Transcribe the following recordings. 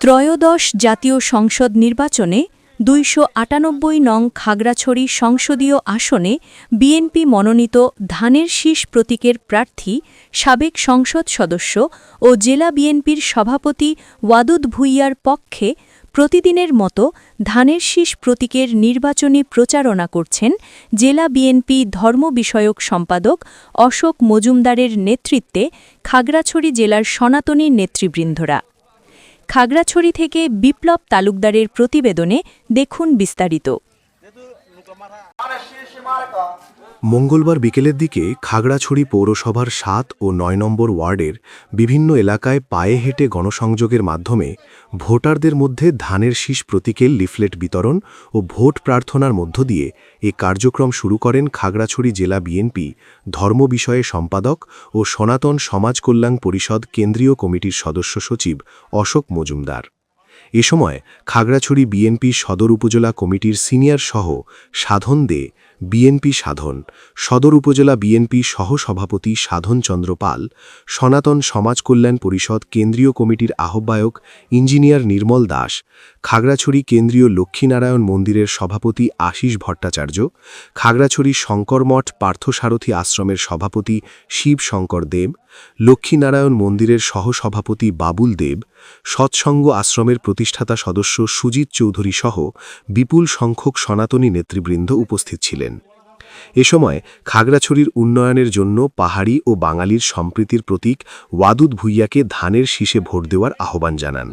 ত্রয়োদশ জাতীয় সংসদ নির্বাচনে দুইশো আটানব্বই নং খাগড়াছড়ি সংসদীয় আসনে বিএনপি মনোনীত ধানের শীষ প্রতীকের প্রার্থী, সাবেক সংসদ সদস্য ও জেলা বিএনপির সভাপতি ওয়াদুদ ভুইয়ার পক্ষে প্রতিদিনের মতো ধানের শীষ প্রতীকের নির্বাচনী প্রচারণা করছেন জেলা বিএনপি ধর্ম বিষয়ক সম্পাদক অশোক মজুমদারের নেতৃত্বে খাগড়াছড়ি জেলার সনাতনী নেতৃবৃন্দরা। খাগড়াছড়ি থেকে বিপ্লব তালুকদারের প্রতিবেদনে দেখুন বিস্তারিত। মঙ্গলবার বিকেলের দিকে খাগড়াছড়ি পৌরসভার সাত ও নয় নম্বর ওয়ার্ডের বিভিন্ন এলাকায় পায়ে হেঁটে গণসংযোগের মাধ্যমে ভোটারদের মধ্যে ধানের শীষ প্রতীকের লিফলেট বিতরণ ও ভোট প্রার্থনার মধ্য দিয়ে এ কার্যক্রম শুরু করেন খাগড়াছড়ি জেলা বিএনপি ধর্ম বিষয়ে সম্পাদক ও সনাতন সমাজ কল্যাণ পরিষদ কেন্দ্রীয় কমিটির সদস্য সচিব অশোক মজুমদার। এ সময় খাগড়াছড়ি বিএনপি সদর উপজেলা কমিটির সিনিয়র সহ সাধন দে, বিএনপি সাধন, সদর উপজেলা বিএনপি সহসভাপতি সাধন চন্দ্র পাল, সনাতন সমাজ কল্যাণ পরিষদ কেন্দ্রীয় কমিটির আহ্বায়ক ইঞ্জিনিয়ার নির্মল দাস খাগড়াছড়ি কেন্দ্রীয় লক্ষ্মীনারায়ণ মন্দিরের সভাপতি আশিস ভট্টাচার্য, খাগড়াছড়ি শঙ্করমঠ পার্থসারথী আশ্রমের সভাপতি শিব শঙ্কর দেব, লক্ষ্মীনারায়ণ মন্দিরের সহসভাপতি বাবুল দেব, সৎসঙ্গ আশ্রমের প্রতিষ্ঠাতা সদস্য সুজিত চৌধুরী সহ বিপুল সংখ্যক সনাতনী নেতৃবৃন্দ উপস্থিত ছিলেন। এ সময় খাগড়াছড়ির উন্নয়নের জন্য পাহাড়ি ও বাঙালির সম্প্রীতির প্রতীক ওয়াদুদ ভুইয়াকে ধানের শীষে ভোট দেওয়ার আহ্বান জানান।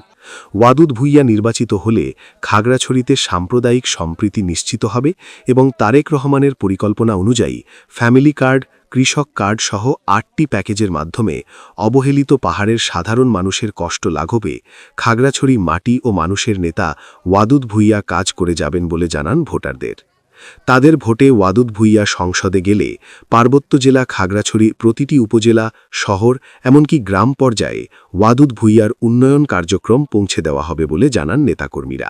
ওয়াদুদ ভুইয়া নির্বাচিত হলে খাগড়াছড়িতে সাম্প্রদায়িক সম্প্রীতি নিশ্চিত হবে এবং তারেক রহমানের পরিকল্পনা অনুযায়ী ফ্যামিলি কার্ড, কৃষক কার্ড সহ আটটি প্যাকেজের মাধ্যমে অবহেলিত পাহাড়ের সাধারণ মানুষের কষ্ট লাঘবে খাগড়াছড়ি মাটি ও মানুষের নেতা ওয়াদুদ ভুইয়া কাজ করে যাবেন বলে জানান ভোটারদের। তাদের ভোটে ওয়াদুদ ভুইয়া সংসদে গেলে পার্বত্য জেলা খাগড়াছড়ি প্রতিটি উপজেলা, শহর, এমনকি গ্রাম পর্যায়ে ওয়াদুদ ভুইয়ার উন্নয়ন কার্যক্রম পৌঁছে দেওয়া হবে বলে জানান নেতাকর্মীরা।